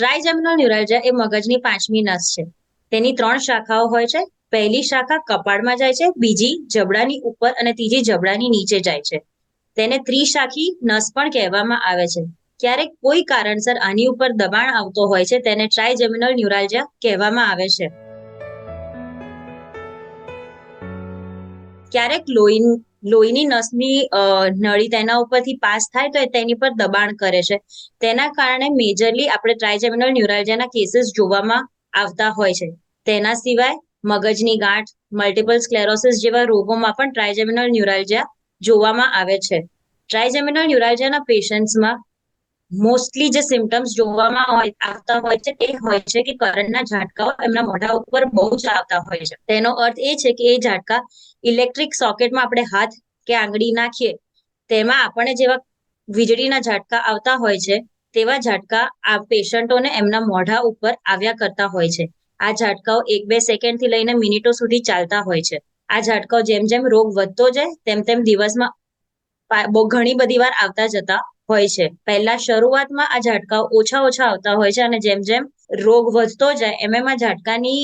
ટ્રાઇજેમિનલ ન્યુરાલ્જિયા એ મગજની પાંચમી નસ છે. તેની ત્રણ શાખાઓ હોય છે. પહેલી શાખા કપાળમાં જાય છે, બીજી જબડાની ઉપર અને ત્રીજી જબડાની નીચે જાય છે. તેને ત્રિશાખી નસ પણ કહેવામાં આવે છે. ક્યારેક કોઈ કારણસર આની ઉપર દબાણ આવતો હોય છે, તેને ટ્રાયજેમિનલ ન્યુરાલજા કહેવામાં આવે છે. ક્યારેક લોહી, લોહીની નસની નળી તેના ઉપરથી પાસ થાય તો તેની પર દબાણ કરે છે. તેના કારણે મેજરલી આપણે ટ્રાયજેમિનલ ન્યુરાલજિયાના કેસીસ જોવામાં આવતા હોય છે. તેના સિવાય મગજની ગાંઠ મલ્ટિપલ સ્ક્લેરોસિસ જેવા રોગોમાં પણ ટ્રાયજેમિનલ ન્યુરાલજિયા જોવામાં આવે છે. ટ્રાયજેમિનલ ન્યુરાલજિયાના પેશન્ટ્સમાં મોસ્ટલી જે સિમ્ટમ્સ જોવામાં હોય, આવતા હોય છે તે હોય છે કે કરંટના ઝાટકાઓ એમના મોઢા ઉપર બહુ જ આવતા હોય છે. તેનો અર્થ એ છે કે એ ઝાટકા ઇલેક્ટ્રિક સોકેટમાં આપણે હાથ કે આંગળી નાખીએ, તેમાં આપણને જેવા વીજળીના ઝાટકા આવતા હોય છે, તેવા ઝાટકા આ પેશન્ટોને એમના મોઢા ઉપર આવ્યા કરતા હોય છે. આ ઝાટકાઓ એક બે સેકન્ડથી લઈને મિનિટો સુધી ચાલતા હોય છે. આ ઝાટકાઓ જેમ જેમ રોગ વધતો જાય, તેમ તેમ દિવસમાં બહુ ઘણી બધી વાર આવતા જતા હોય છે. પહેલા શરૂઆતમાં આ ઝાટકાઓ ઓછા ઓછા આવતા હોય છે અને જેમ જેમ રોગ વધતો જાય, એમ એમ આ ઝાટકાની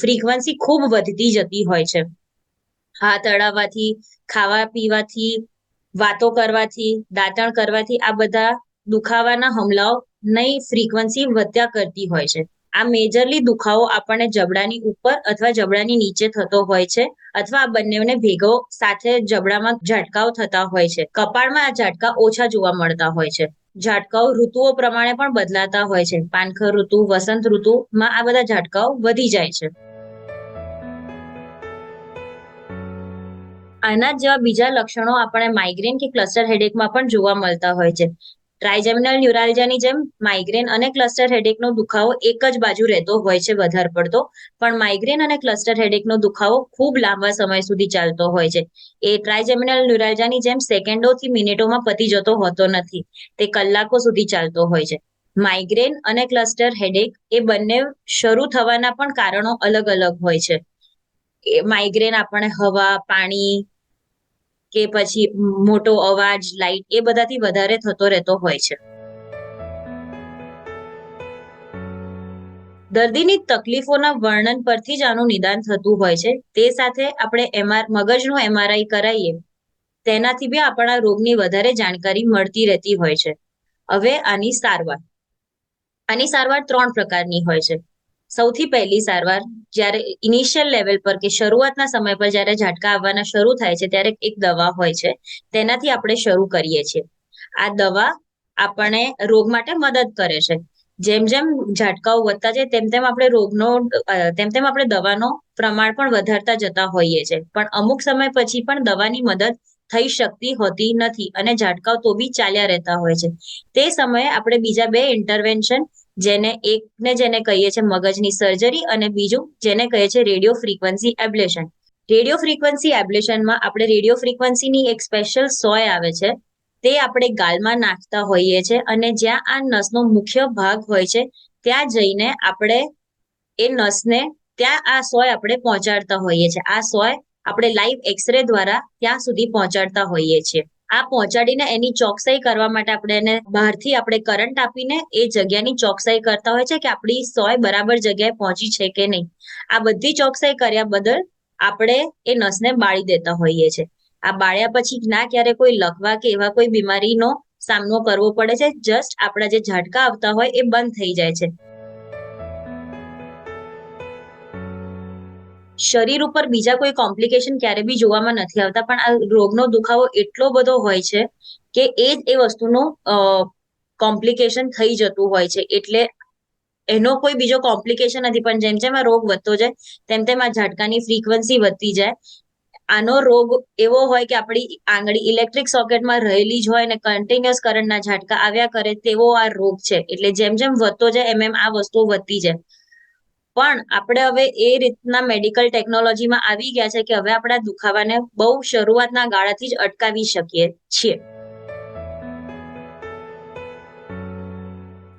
ફ્રીક્વન્સી ખૂબ વધતી જતી હોય છે. હાથ અડાવવાથી ખાવા પીવાથી, વાતો કરવાથી, દાંતણ કરવાથી આ બધા દુખાવાના હમલાઓ નહીં ફ્રીક્વન્સી વધ્યા કરતી હોય છે. આ મેજરલી દુખાવો આપણને જબડાની ઉપર અથવા જબડાની નીચે થતો હોય છે અથવા આ બંનેને ભેગો સાથે જબડામાં ઝાટકાઓ થતા હોય છે. કપાળમાં આ ઝાટકા ઓછા જોવા મળતા હોય છે. ઝાટકાઓ ઋતુઓ પ્રમાણે પણ બદલાતા હોય છે. પાનખર ઋતુ, વસંત ઋતુમાં આ બધા ઝાટકાઓ વધી જાય છે. આના જેવા બીજા લક્ષણો આપણે માઇગ્રેન કે ક્લસ્ટર હેડેકમાં પણ જોવા મળતા હોય છે. ટ્રાઇજેમિનલ ન્યુરાલ્જિયાની જેમ માઇગ્રેન અને ક્લસ્ટર હેડેકનો દુખાવો એક જ બાજુ રહેતો હોય છે વધારે પડતો. પણ માઇગ્રેન અને ક્લસ્ટર હેડેકનો દુખાવો ખૂબ લાંબા સમય સુધી ચાલતો હોય છે. એ ટ્રાયજેમિનલ ન્યુરાલ્જિયાની જેમ સેકન્ડોથી મિનિટોમાં પતી જતો હોતો નથી. તે કલાકો સુધી ચાલતો હોય છે. માઇગ્રેન અને ક્લસ્ટર હેડેક એ બંને શરૂ થવાના પણ કારણો અલગ અલગ હોય છે. માઇગ્રેન આપણે હવા, પાણી કે પછી મોટો અવાજ લાઇટ એ બધાથી વધારે થતો રહેતો હોય છે. દર્દીની તકલીફોના વર્ણન પરથી જ આનું નિદાન થતું હોય છે. તે સાથે આપણે એમઆર, મગજનું એમઆરઆઈ કરાવીએ તેનાથી બી આપણા રોગની વધારે જાણકારી મળતી રહેતી હોય છે. હવે આની સારવાર. આની સારવાર ત્રણ પ્રકારની હોય છે. સૌથી પહેલી સારવાર જ્યારે ઇનિશિયલ લેવલ પર કે શરૂઆતના સમય પર જ્યારે ઝાટકા આવવાના શરૂ થાય છે, ત્યારે એક દવા હોય છે. તેનાથી આપણે શરૂ કરીએ છીએ. આ દવા આપણને રોગ માટે મદદ કરે છે. જેમ જેમ ઝાટકાઓ વધતા જાય, તેમ તેમ આપણે રોગનો તેમ તેમ આપણે દવાનો પ્રમાણ પણ વધારતા જતા હોઈએ છીએ પણ અમુક સમય પછી પણ દવાની મદદ થઈ શકતી હોતી નથી અને ઝાટકાઓ તો બી ચાલ્યા રહેતા હોય છે. તે સમયે આપણે બીજા બે ઇન્ટરવેન્શન જેને એકને જેને કહીએ છીએ મગજની સર્જરી અને બીજું જેને કહીએ છીએ radio frequency ablation radio frequency એબ્લેશનમાં આપણે રેડિયો ફ્રીક્વન્સીની એક સ્પેશિયલ સોય આવે છે. તે આપણે ગાલમાં નાખતા હોઈએ છીએ અને જ્યાં આ નસનો મુખ્ય ભાગ હોય છે, ત્યાં જઈને આપણે એ નસને ત્યાં આ સોય આપણે પહોંચાડતા હોઈએ છીએ આ સોય આપણે લાઈવ એક્સરે દ્વારા ત્યાં સુધી પહોંચાડતા હોઈએ છીએ. આ પહોંચાડીને એની ચોકસાઈ કરવા માટે આપણે એને બહારથી આપણે કરંટ આપીને એ જગ્યાની ચોકસાઈ કરતા હોય છે કે આપણી સોય બરાબર જગ્યાએ પહોંચી છે કે નહીં. આ બધી ચોકસાઈ કર્યા બદલ આપણે એ નસને બાળી દેતા હોઈએ છીએ આ બાળ્યા પછી ના ક્યારે કોઈ લખવા કે એવા કોઈ બીમારીનો સામનો કરવો પડે છે. જસ્ટ આપણા જે ઝાટકા આવતા હોય એ બંધ થઈ જાય છે. શરીર ઉપર બીજા કોઈ કોમ્પ્લિકેશન ક્યારે બી જોવામાં નથી આવતા. પણ આ રોગનો દુખાવો એટલો બધો હોય છે કે એ જ એ વસ્તુનું કોમ્પ્લિકેશન થઈ જતું હોય છે. એટલે એનો કોઈ બીજો કોમ્પ્લિકેશન નથી. પણ જેમ જેમ આ રોગ વધતો જાય, તેમ તેમ આ ઝાટકાની ફ્રીક્વન્સી વધતી જાય. આનો રોગ એવો હોય કે આપણી આંગળી ઇલેક્ટ્રિક સોકેટમાં રહેલી જ હોય અને કન્ટિન્યુઅસ કરંટના ઝાટકા આવ્યા કરે તેવો આ રોગ છે. એટલે જેમ જેમ વધતો જાય, એમ એમ આ વસ્તુઓ વધતી જાય. પણ આપણે હવે એ રીતના મેડિકલ ટેકનોલોજીમાં આવી ગયા છે કે હવે આપણા દુખાવાને બહુ શરૂઆતના ગાળાથી જ અટકાવી શકીએ છીએ.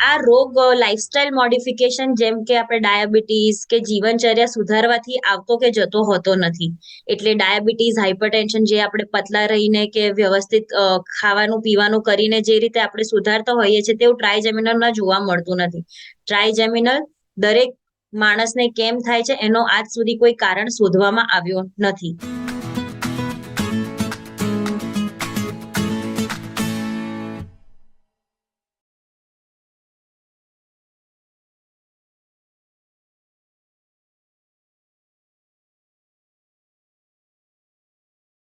આ રોગ લાઇફસ્ટાઇલ મોડિફિકેશન જેમ કે આપણે ડાયાબિટીસ કે જીવનચર્યા સુધારવાથી આવતો કે જતો હોતો નથી. એટલે ડાયાબિટીસ હાઇપરટેન્શન જે આપણે પતલા રહીને કે વ્યવસ્થિત ખાવાનું, પીવાનું કરીને જે રીતે આપણે સુધારતા હોઈએ છીએ, તેવું ટ્રાયજેમિનલમાં જોવા મળતું નથી. ટ્રાયજેમિનલ દરેક માણસને કેમ થાય છે? એનો આજ સુધી કોઈ કારણ શોધવામાં આવ્યો નથી.